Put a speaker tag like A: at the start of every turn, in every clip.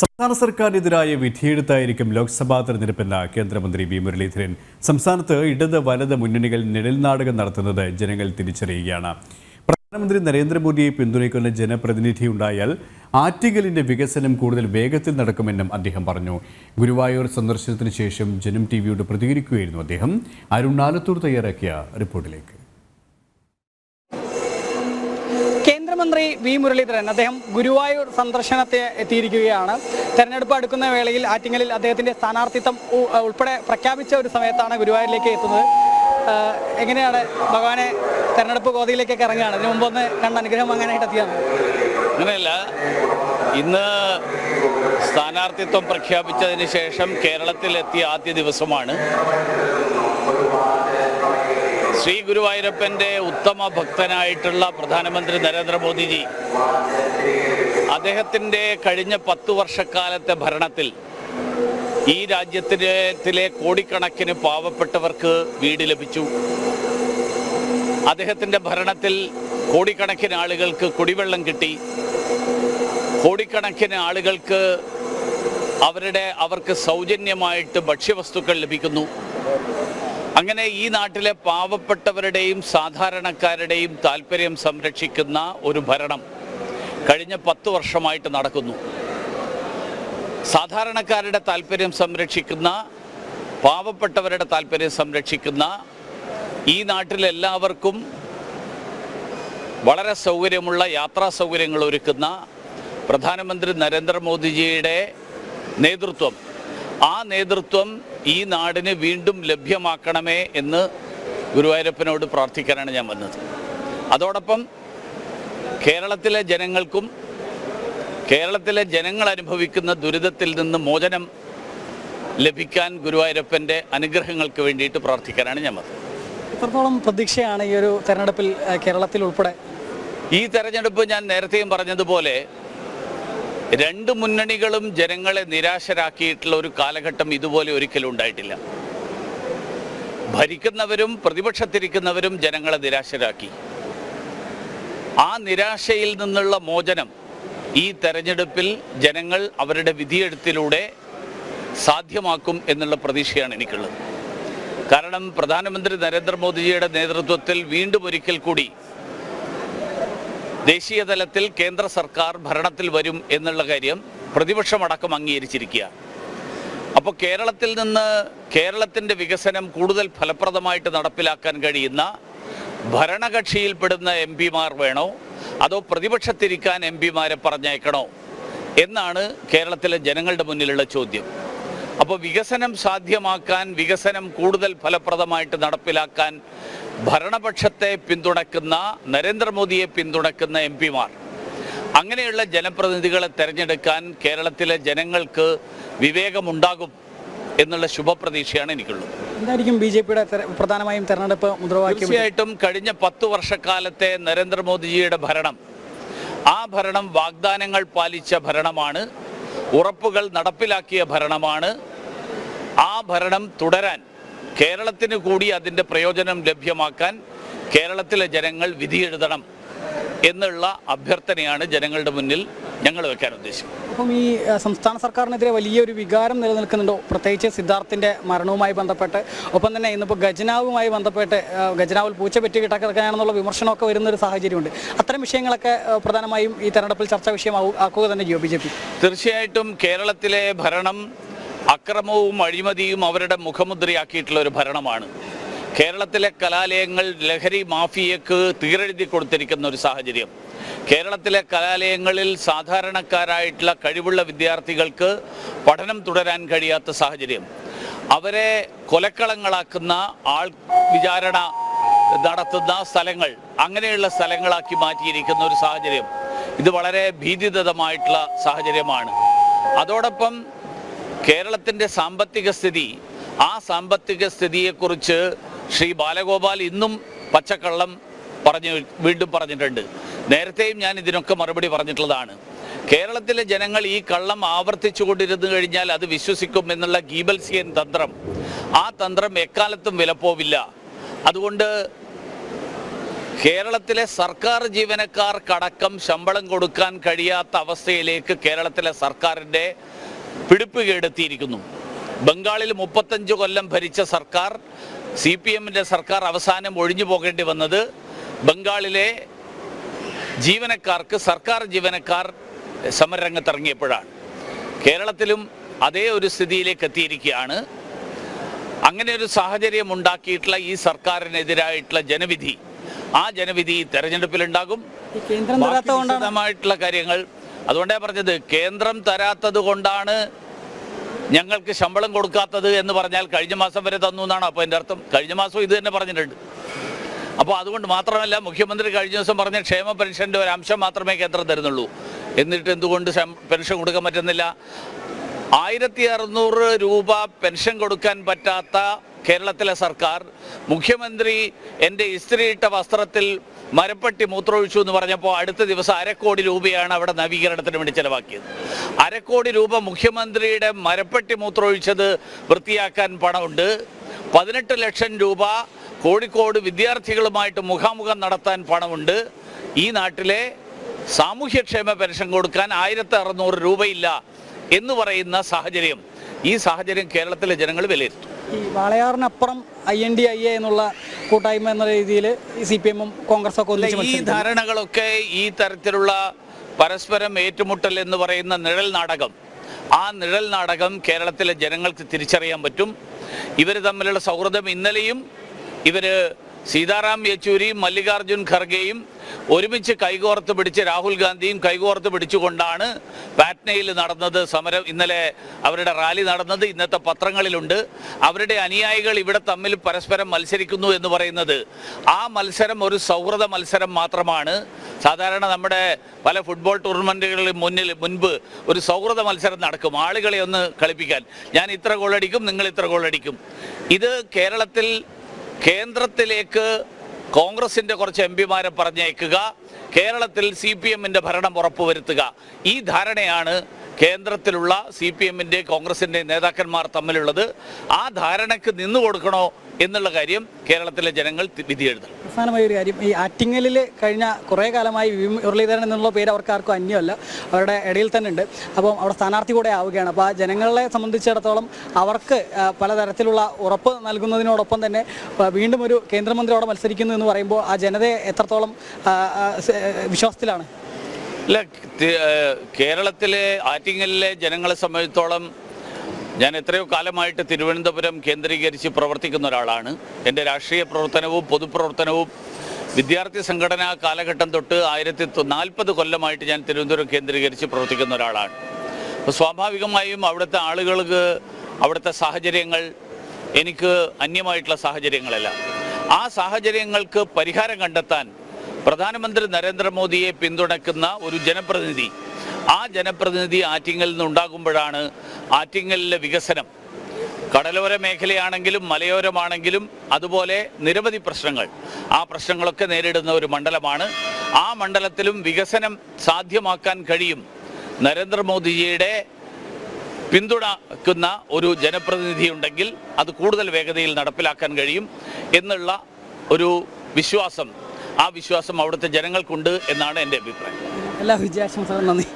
A: സംസ്ഥാന സർക്കാരിനെതിരായ വിധിയെഴുത്തായിരിക്കും ലോക്സഭാ തെരഞ്ഞെടുപ്പെന്ന കേന്ദ്രമന്ത്രി വി മുരളീധരൻ. സംസ്ഥാനത്ത് ഇടത് വലത് മുന്നണികൾ നിഴൽനാടകം നടത്തുന്നത് ജനങ്ങൾ തിരിച്ചറിയുകയാണ്. പ്രധാനമന്ത്രി നരേന്ദ്രമോദിയെ പിന്തുണയ്ക്കുന്ന ജനപ്രതിനിധി ഉണ്ടായാൽ ആറ്റിങ്ങലിന്റെ വികസനം കൂടുതൽ വേഗത്തിൽ നടക്കുമെന്നും അദ്ദേഹം പറഞ്ഞു. ഗുരുവായൂർ സന്ദർശനത്തിന് ശേഷം ജനം ടി വിയോട് പ്രതികരിക്കുകയായിരുന്നു അദ്ദേഹം. അരുണാലത്തൂർ തയ്യാറാക്കിയ റിപ്പോർട്ടിലേക്ക്.
B: കേന്ദ്രമന്ത്രി വി മുരളീധരൻ അദ്ദേഹം ഗുരുവായൂർ സന്ദർശനത്തെ എത്തിയിരിക്കുകയാണ്. തെരഞ്ഞെടുപ്പ് അടുക്കുന്ന വേളയിൽ ആറ്റിങ്ങലിൽ അദ്ദേഹത്തിന്റെ സ്ഥാനാർത്ഥിത്വം ഉൾപ്പെടെ പ്രഖ്യാപിച്ച ഒരു സമയത്താണ് ഗുരുവായൂരിലേക്ക് എത്തുന്നത്. എങ്ങനെയാണ് ഭഗവാനെ തെരഞ്ഞെടുപ്പ് ഗോതയിലേക്കൊക്കെ ഇറങ്ങുകയാണ്? അതിനു മുമ്പ് ഒന്ന് കണ്ട് അനുഗ്രഹം വാങ്ങാനായിട്ട് എത്തിയാണ്
C: അങ്ങനെയല്ല ഇന്ന് സ്ഥാനാർത്ഥിത്വം പ്രഖ്യാപിച്ചതിന് ശേഷം കേരളത്തിലെത്തിയ ആദ്യ ദിവസമാണ്. ശ്രീ ഗുരുവായൂരപ്പന്റെ ഉത്തമ ഭക്തനായിട്ടുള്ള പ്രധാനമന്ത്രി നരേന്ദ്രമോദിജി അദ്ദേഹത്തിന്റെ കഴിഞ്ഞ പത്തു വർഷക്കാലത്തെ ഭരണത്തിൽ ഈ രാജ്യത്തിലെ കോടിക്കണക്കിന് പാവപ്പെട്ടവർക്ക് വീട് ലഭിച്ചു. അദ്ദേഹത്തിന്റെ ഭരണത്തിൽ കോടിക്കണക്കിന് ആളുകൾക്ക് കുടിവെള്ളം കിട്ടി. കോടിക്കണക്കിന് ആളുകൾക്ക് അവരുടെ അവർക്ക് സൗജന്യമായിട്ട് ഭക്ഷ്യവസ്തുക്കൾ ലഭിക്കുന്നു. അങ്ങനെ ഈ നാട്ടിലെ പാവപ്പെട്ടവരുടെയും സാധാരണക്കാരുടെയും താല്പര്യം സംരക്ഷിക്കുന്ന ഒരു ഭരണം കഴിഞ്ഞ പത്ത് വർഷമായിട്ട് നടക്കുന്നു. സാധാരണക്കാരുടെ താല്പര്യം സംരക്ഷിക്കുന്ന പാവപ്പെട്ടവരുടെ താല്പര്യം സംരക്ഷിക്കുന്ന ഈ നാട്ടിലെല്ലാവർക്കും വളരെ സൗകര്യമുള്ള യാത്രാ സൗകര്യങ്ങൾ ഒരുക്കുന്ന പ്രധാനമന്ത്രി നരേന്ദ്രമോദിജിയുടെ നേതൃത്വം ആ നേതൃത്വം ഈ നാടിന് വീണ്ടും ലഭ്യമാക്കണമേ എന്ന് ഗുരുവായൂരപ്പനോട് പ്രാർത്ഥിക്കാനാണ് ഞാൻ വന്നത്. അതോടൊപ്പം കേരളത്തിലെ ജനങ്ങൾക്കും കേരളത്തിലെ ജനങ്ങൾ അനുഭവിക്കുന്ന ദുരിതത്തിൽ നിന്ന് മോചനം ലഭിക്കാൻ ഗുരുവായൂരപ്പന്റെ അനുഗ്രഹങ്ങൾക്ക് വേണ്ടിയിട്ട് പ്രാർത്ഥിക്കാനാണ് ഞാൻ വന്നത്.
B: എത്രത്തോളം പ്രതീക്ഷയാണ് ഈ ഒരു തെരഞ്ഞെടുപ്പിൽ കേരളത്തിൽ ഉൾപ്പെടെ?
C: ഈ തെരഞ്ഞെടുപ്പ് ഞാൻ നേരത്തെയും പറഞ്ഞതുപോലെ രണ്ട് മുന്നണികളും ജനങ്ങളെ നിരാശരാക്കിയിട്ടുള്ള ഒരു കാലഘട്ടം ഇതുപോലെ ഒരിക്കലും ഉണ്ടായിട്ടില്ല. ഭരിക്കുന്നവരും പ്രതിപക്ഷത്തിരിക്കുന്നവരും ജനങ്ങളെ നിരാശരാക്കി. ആ നിരാശയിൽ നിന്നുള്ള മോചനം ഈ തെരഞ്ഞെടുപ്പിൽ ജനങ്ങൾ അവരുടെ വിധിയെഴുത്തിലൂടെ സാധ്യമാക്കും എന്നുള്ള പ്രതീക്ഷയാണ് എനിക്കുള്ളത്. കാരണം പ്രധാനമന്ത്രി നരേന്ദ്രമോദിജിയുടെ നേതൃത്വത്തിൽ വീണ്ടും ഒരിക്കൽ കൂടി ദേശീയ തലത്തിൽ കേന്ദ്ര സർക്കാർ ഭരണത്തിൽ വരും എന്നുള്ള കാര്യം പ്രതിപക്ഷമടക്കം അംഗീകരിച്ചിരിക്കുക. അപ്പോൾ കേരളത്തിൽ നിന്ന് കേരളത്തിന്റെ വികസനം കൂടുതൽ ഫലപ്രദമായിട്ട് നടപ്പിലാക്കാൻ കഴിയുന്ന ഭരണകക്ഷിയിൽപ്പെടുന്ന എം പിമാർ വേണോ? അതോ പ്രതിപക്ഷത്തിരിക്കാൻ എം പിമാരെ പറഞ്ഞയക്കണോ? എന്നാണ് കേരളത്തിലെ ജനങ്ങളുടെ മുന്നിലുള്ള ചോദ്യം. അപ്പോൾ വികസനം സാധ്യമാക്കാൻ വികസനം കൂടുതൽ ഫലപ്രദമായിട്ട് നടപ്പിലാക്കാൻ ഭരണപക്ഷത്തെ പിന്തുണക്കുന്ന നരേന്ദ്രമോദിയെ പിന്തുണക്കുന്ന എം പിമാർ. അങ്ങനെയുള്ള ജനപ്രതിനിധികളെ തിരഞ്ഞെടുക്കാൻ കേരളത്തിലെ ജനങ്ങൾക്ക് വിവേകമുണ്ടാകും എന്നുള്ള ശുഭപ്രതീക്ഷയാണ് എനിക്കുള്ളത്.
B: എന്തായിരിക്കും ബി ജെ പിയുടെ പ്രധാനമായും തെരഞ്ഞെടുപ്പ് മുദ്രാവാക്യം?
C: തീർച്ചയായിട്ടും കഴിഞ്ഞ പത്തു വർഷക്കാലത്തെ നരേന്ദ്രമോദിജിയുടെ ഭരണം ആ ഭരണം വാഗ്ദാനങ്ങൾ പാലിച്ച ഭരണമാണ് ഉറപ്പുകൾ നടപ്പിലാക്കിയ ഭരണമാണ് ആ ഭരണം തുടരാൻ കേരളത്തിന് കൂടി അതിന്റെ പ്രയോജനം ലഭ്യമാക്കാൻ കേരളത്തിലെ ജനങ്ങൾ വിധിയെഴുതണം എന്നുള്ള അഭ്യർത്ഥനയാണ് ജനങ്ങളുടെ മുന്നിൽ ഞങ്ങൾ വെക്കാൻ ഉദ്ദേശിക്കുന്നത്.
B: അപ്പം ഈ സംസ്ഥാന സർക്കാരിനെതിരെ വലിയൊരു വികാരം നിലനിൽക്കുന്നുണ്ടോ? പ്രത്യേകിച്ച് സിദ്ധാർത്ഥിന്റെ മരണവുമായി ബന്ധപ്പെട്ട് ഒപ്പം തന്നെ ഇന്നിപ്പോൾ ഗജനാവുമായി ബന്ധപ്പെട്ട് ഖജനാവിൽ പൂച്ച പെറ്റി കിടക്കുകയാണെന്നുള്ള വിമർശനമൊക്കെ വരുന്ന ഒരു സാഹചര്യമുണ്ട്. അത്തരം വിഷയങ്ങളൊക്കെ പ്രധാനമായും ഈ തെരഞ്ഞെടുപ്പിൽ ചർച്ചാ വിഷയമാക്കുക ആക്കുക തന്നെ ചെയ്യും ബി ജെ പി?
C: തീർച്ചയായിട്ടും കേരളത്തിലെ ഭരണം അക്രമവും അഴിമതിയും അവരുടെ മുഖമുദ്രയാക്കിയിട്ടുള്ള ഒരു ഭരണമാണ്. കേരളത്തിലെ കലാലയങ്ങൾ ലഹരി മാഫിയക്ക് തീരെഴുതി കൊടുത്തിരിക്കുന്ന ഒരു സാഹചര്യം. കേരളത്തിലെ കലാലയങ്ങളിൽ സാധാരണക്കാരായിട്ടുള്ള കഴിവുള്ള വിദ്യാർത്ഥികൾക്ക് പഠനം തുടരാൻ കഴിയാത്ത സാഹചര്യം. അവരെ കൊലക്കളങ്ങളാക്കുന്ന ആൾ വിചാരണ നടത്തുന്ന സ്ഥലങ്ങൾ അങ്ങനെയുള്ള സ്ഥലങ്ങളാക്കി മാറ്റിയിരിക്കുന്ന ഒരു സാഹചര്യം. ഇത് വളരെ ഭീതിദതമായിട്ടുള്ള സാഹചര്യമാണ്. അതോടൊപ്പം കേരളത്തിന്റെ സാമ്പത്തിക സ്ഥിതി ആ സാമ്പത്തിക സ്ഥിതിയെക്കുറിച്ച് ശ്രീ ബാലഗോപാൽ ഇന്നും പച്ചക്കള്ളം പറഞ്ഞു വീണ്ടും പറഞ്ഞിട്ടുണ്ട്. നേരത്തെയും ഞാൻ ഇതിനൊക്കെ മറുപടി പറഞ്ഞിട്ടുള്ളതാണ്. കേരളത്തിലെ ജനങ്ങൾ ഈ കള്ളം ആവർത്തിച്ചു കൊണ്ടിരുന്നു കഴിഞ്ഞാൽ അത് വിശ്വസിക്കും എന്നുള്ള ഗീബൽസിയൻ തന്ത്രം. ആ തന്ത്രം എക്കാലത്തും വിലപ്പോവില്ല. അതുകൊണ്ട് കേരളത്തിലെ സർക്കാർ ജീവനക്കാർക്കടക്കം ശമ്പളം കൊടുക്കാൻ കഴിയാത്ത അവസ്ഥയിലേക്ക് കേരളത്തിലെ സർക്കാരിന്റെ പിടിപ്പ് കേടെത്തിയിരിക്കുന്നു. ബംഗാളിൽ മുപ്പത്തഞ്ച് കൊല്ലം ഭരിച്ച സർക്കാർ സി പി എമ്മിന്റെ സർക്കാർ അവസാനം ഒഴിഞ്ഞു പോകേണ്ടി വന്നത് ബംഗാളിലെ ജീവനക്കാർക്ക് സർക്കാർ ജീവനക്കാർ സമരരംഗത്തിറങ്ങിയപ്പോഴാണ്. കേരളത്തിലും അതേ ഒരു സ്ഥിതിയിലേക്ക് എത്തിയിരിക്കുകയാണ്. അങ്ങനെ ഒരു സാഹചര്യം ഉണ്ടാക്കിയിട്ടുള്ള ഈ സർക്കാരിനെതിരായിട്ടുള്ള ജനവിധി ആ ജനവിധി തെരഞ്ഞെടുപ്പിലുണ്ടാകും. വിശദമായിട്ടുള്ള കാര്യങ്ങൾ അതുകൊണ്ടേ പറഞ്ഞത് കേന്ദ്രം തരാത്തത് കൊണ്ടാണ് ഞങ്ങൾക്ക് ശമ്പളം കൊടുക്കാത്തത് എന്ന് പറഞ്ഞാൽ കഴിഞ്ഞ മാസം വരെ തന്നു എന്നാണ് അപ്പോൾ എന്റെ അർത്ഥം. കഴിഞ്ഞ മാസം ഇത് തന്നെ പറഞ്ഞിട്ടുണ്ട്. അപ്പോൾ അതുകൊണ്ട് മാത്രമല്ല മുഖ്യമന്ത്രി കഴിഞ്ഞ ദിവസം പറഞ്ഞ ക്ഷേമ പെൻഷന്റെ ഒരു അംശം മാത്രമേ കേന്ദ്രം തരുന്നുള്ളൂ. എന്നിട്ട് എന്തുകൊണ്ട് പെൻഷൻ കൊടുക്കാൻ പറ്റുന്നില്ല? ആയിരത്തി അറുന്നൂറ് രൂപ പെൻഷൻ കൊടുക്കാൻ പറ്റാത്ത കേരളത്തിലെ സർക്കാർ മുഖ്യമന്ത്രി എന്റെ ഇസ്ത്രീയിട്ട വസ്ത്രത്തിൽ മരപ്പട്ടി മൂത്രമൊഴിച്ചു എന്ന് പറഞ്ഞപ്പോൾ അടുത്ത ദിവസം അരക്കോടി രൂപയാണ് അവിടെ നവീകരണത്തിന് വേണ്ടി ചെലവാക്കിയത്. അരക്കോടി രൂപ മുഖ്യമന്ത്രിയുടെ മരപ്പട്ടി മൂത്രമൊഴിച്ചത് വൃത്തിയാക്കാൻ പണമുണ്ട്. പതിനെട്ട് ലക്ഷം രൂപ കോഴിക്കോട് വിദ്യാർത്ഥികളുമായിട്ട് മുഖാമുഖം നടത്താൻ പണമുണ്ട്. ഈ നാട്ടിലെ സാമൂഹ്യക്ഷേമ പെൻഷൻ കൊടുക്കാൻ ആയിരത്തി അറുന്നൂറ് രൂപയില്ല എന്ന് പറയുന്ന സാഹചര്യം ഈ സാഹചര്യം കേരളത്തിലെ ജനങ്ങൾ വിലയിരുത്തും.
B: ഈ വാളയാറിനപ്പുറം I N D I A എന്നുള്ള കൂട്ടായ്മ എന്ന രീതിയിൽ സി പി എമ്മും കോൺഗ്രസും ഒന്നിച്ച്
C: ഈ ധാരണകളൊക്കെ ഈ തരത്തിലുള്ള പരസ്പരം ഏറ്റുമുട്ടൽ എന്ന് പറയുന്ന നിഴൽ നാടകം. ആ നിഴൽ നാടകം കേരളത്തിലെ ജനങ്ങൾക്ക് തിരിച്ചറിയാൻ പറ്റും. ഇവർ തമ്മിലുള്ള സൗഹൃദം ഇന്നലെയും ഇവർ സീതാറാം യെച്ചൂരിയും മല്ലികാർജുൻ ഖർഗെയും ഒരുമിച്ച് കൈകോർത്ത് പിടിച്ച് രാഹുൽ ഗാന്ധിയും കൈകോർത്ത് പിടിച്ചുകൊണ്ടാണ് പാറ്റ്നയിൽ നടന്നത് സമരം. ഇന്നലെ അവരുടെ റാലി നടന്നത് ഇന്നത്തെ പത്രങ്ങളിലുണ്ട്. അവരുടെ അനുയായികൾ ഇവിടെ തമ്മിൽ പരസ്പരം മത്സരിക്കുന്നു എന്ന് പറയുന്നത് ആ മത്സരം ഒരു സൗഹൃദ മത്സരം മാത്രമാണ്. സാധാരണ നമ്മുടെ പല ഫുട്ബോൾ ടൂർണമെന്റുകളിൽ മുന്നിൽ മുൻപ് ഒരു സൗഹൃദ മത്സരം നടക്കും. ആളുകളെ ഒന്ന് കളിപ്പിക്കാൻ. ഞാൻ ഇത്ര ഗോളടിക്കും നിങ്ങൾ ഇത്ര ഗോളടിക്കും. ഇത് കേരളത്തിൽ കേന്ദ്രത്തിലേക്ക് കോൺഗ്രസിന്റെ കുറച്ച് എം പിമാരെ പറഞ്ഞേക്കുക കേരളത്തിൽ സി പി എമ്മിന്റെ ഭരണം ഉറപ്പുവരുത്തുക. ഈ ധാരണയാണ് കേന്ദ്രത്തിലുള്ള സി പി എമ്മിന്റെ കോൺഗ്രസിന്റെ നേതാക്കന്മാർ തമ്മിലുള്ളത് ആ ധാരണയ്ക്ക് നിന്നു കൊടുക്കണോ എന്നുള്ള കാര്യം കേരളത്തിലെ ജനങ്ങൾ വിധിയെഴുതണം
B: അവസാനമായ ഒരു കാര്യം ഈ ആറ്റിങ്ങലിൽ കഴിഞ്ഞ കുറേ കാലമായി വി മുരളീധരൻ എന്നുള്ള പേര് അവർക്ക് ആർക്കും അന്യമല്ല. അവരുടെ ഇടയിൽ തന്നെ ഉണ്ട്. അപ്പം അവിടെ സ്ഥാനാർത്ഥി കൂടെ ആവുകയാണ്. അപ്പോൾ ആ ജനങ്ങളെ സംബന്ധിച്ചിടത്തോളം അവർക്ക് പലതരത്തിലുള്ള ഉറപ്പ് നൽകുന്നതിനോടൊപ്പം തന്നെ വീണ്ടും ഒരു കേന്ദ്രമന്ത്രിയോടെ മത്സരിക്കുന്നു എന്ന് പറയുമ്പോൾ ആ ജനതയെ എത്രത്തോളം വിശ്വാസത്തിലാണ്?
C: അല്ല കേരളത്തിലെ ആറ്റിങ്ങലിലെ ജനങ്ങളെ സംബന്ധിച്ചോളം ഞാൻ എത്രയോ കാലമായിട്ട് തിരുവനന്തപുരം കേന്ദ്രീകരിച്ച് പ്രവർത്തിക്കുന്ന ഒരാളാണ്. എന്റെ രാഷ്ട്രീയ പ്രവർത്തനവും പൊതുപ്രവർത്തനവും വിദ്യാർത്ഥി സംഘടനാ കാലഘട്ടം തൊട്ട് ആയിരത്തി നാൽപ്പത് കൊല്ലമായിട്ട് ഞാൻ തിരുവനന്തപുരം കേന്ദ്രീകരിച്ച് പ്രവർത്തിക്കുന്ന ഒരാളാണ്. അപ്പോൾ സ്വാഭാവികമായും അവിടുത്തെ ആളുകൾക്ക് അവിടുത്തെ സാഹചര്യങ്ങൾ എനിക്ക് അന്യമായിട്ടുള്ള സാഹചര്യങ്ങളല്ല. ആ സാഹചര്യങ്ങൾക്ക് പരിഹാരം കണ്ടെത്താൻ പ്രധാനമന്ത്രി നരേന്ദ്രമോദിയെ പിന്തുണക്കുന്ന ഒരു ജനപ്രതിനിധി. ആ ജനപ്രതിനിധി ആറ്റിങ്ങലിൽ നിന്നുണ്ടാകുമ്പോഴാണ് ആറ്റിങ്ങലിലെ വികസനം. കടലോര മേഖലയാണെങ്കിലും മലയോരമാണെങ്കിലും അതുപോലെ നിരവധി പ്രശ്നങ്ങൾ. ആ പ്രശ്നങ്ങളൊക്കെ നേരിടുന്ന ഒരു മണ്ഡലമാണ്. ആ മണ്ഡലത്തിലും വികസനം സാധ്യമാക്കാൻ കഴിയും. നരേന്ദ്രമോദിജിയുടെ പിന്തുണക്കുന്ന ഒരു ജനപ്രതിനിധി ഉണ്ടെങ്കിൽ അത് കൂടുതൽ വേഗതയിൽ നടപ്പിലാക്കാൻ കഴിയും എന്നുള്ള ഒരു വിശ്വാസം ആ വിശ്വാസം അവിടുത്തെ ജനങ്ങൾക്കുണ്ട് എന്നാണ് എന്റെ അഭിപ്രായം.
B: എല്ലാ വിജയാശംസകളും നന്ദി.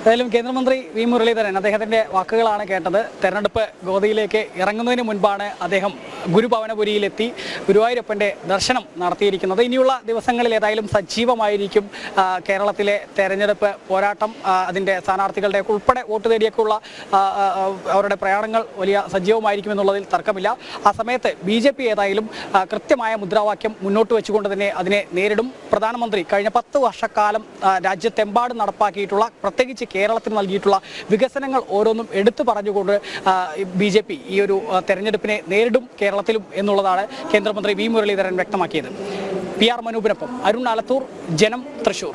B: ഏതായാലും കേന്ദ്രമന്ത്രി വി മുരളീധരൻ അദ്ദേഹത്തിന്റെ വാക്കുകളാണ് കേട്ടത്. തെരഞ്ഞെടുപ്പ് ഗോതയിലേക്ക് ഇറങ്ങുന്നതിന് മുൻപാണ് അദ്ദേഹം ഗുരുഭവനപുരിയിലെത്തി ഗുരുവായൂരപ്പന്റെ ദർശനം നടത്തിയിരിക്കുന്നത്. ഇനിയുള്ള ദിവസങ്ങളിൽ ഏതായാലും സജീവമായിരിക്കും കേരളത്തിലെ തെരഞ്ഞെടുപ്പ് പോരാട്ടം. അതിന്റെ സ്ഥാനാർത്ഥികളുടെ ഉൾപ്പെടെ വോട്ട് തേടിയൊക്കെയുള്ള അവരുടെ പ്രയാണങ്ങൾ വലിയ സജീവമായിരിക്കും എന്നുള്ളതിൽ തർക്കമില്ല. ആ സമയത്ത് ബി ജെ പി ഏതായാലും കൃത്യമായ മുദ്രാവാക്യം മുന്നോട്ട് വെച്ചുകൊണ്ട് തന്നെ അതിനെ നേരിടും. പ്രധാനമന്ത്രി കഴിഞ്ഞ പത്ത് വർഷക്കാലം രാജ്യത്തെമ്പാടും നടപ്പാക്കിയിട്ടുള്ള പ്രത്യേകിച്ച് കേരളത്തിൽ നൽകിയിട്ടുള്ള വികസനങ്ങൾ ഓരോന്നും എടുത്തു പറഞ്ഞുകൊണ്ട് ബി ജെ പി ഈ ഒരു തെരഞ്ഞെടുപ്പിനെ നേരിടും കേരളത്തിലും എന്നുള്ളതാണ് കേന്ദ്രമന്ത്രി വി മുരളീധരൻ വ്യക്തമാക്കിയത്. പി ആർ മനൂപിനൊപ്പം അരുൺ ആലത്തൂർ ജനം തൃശൂർ.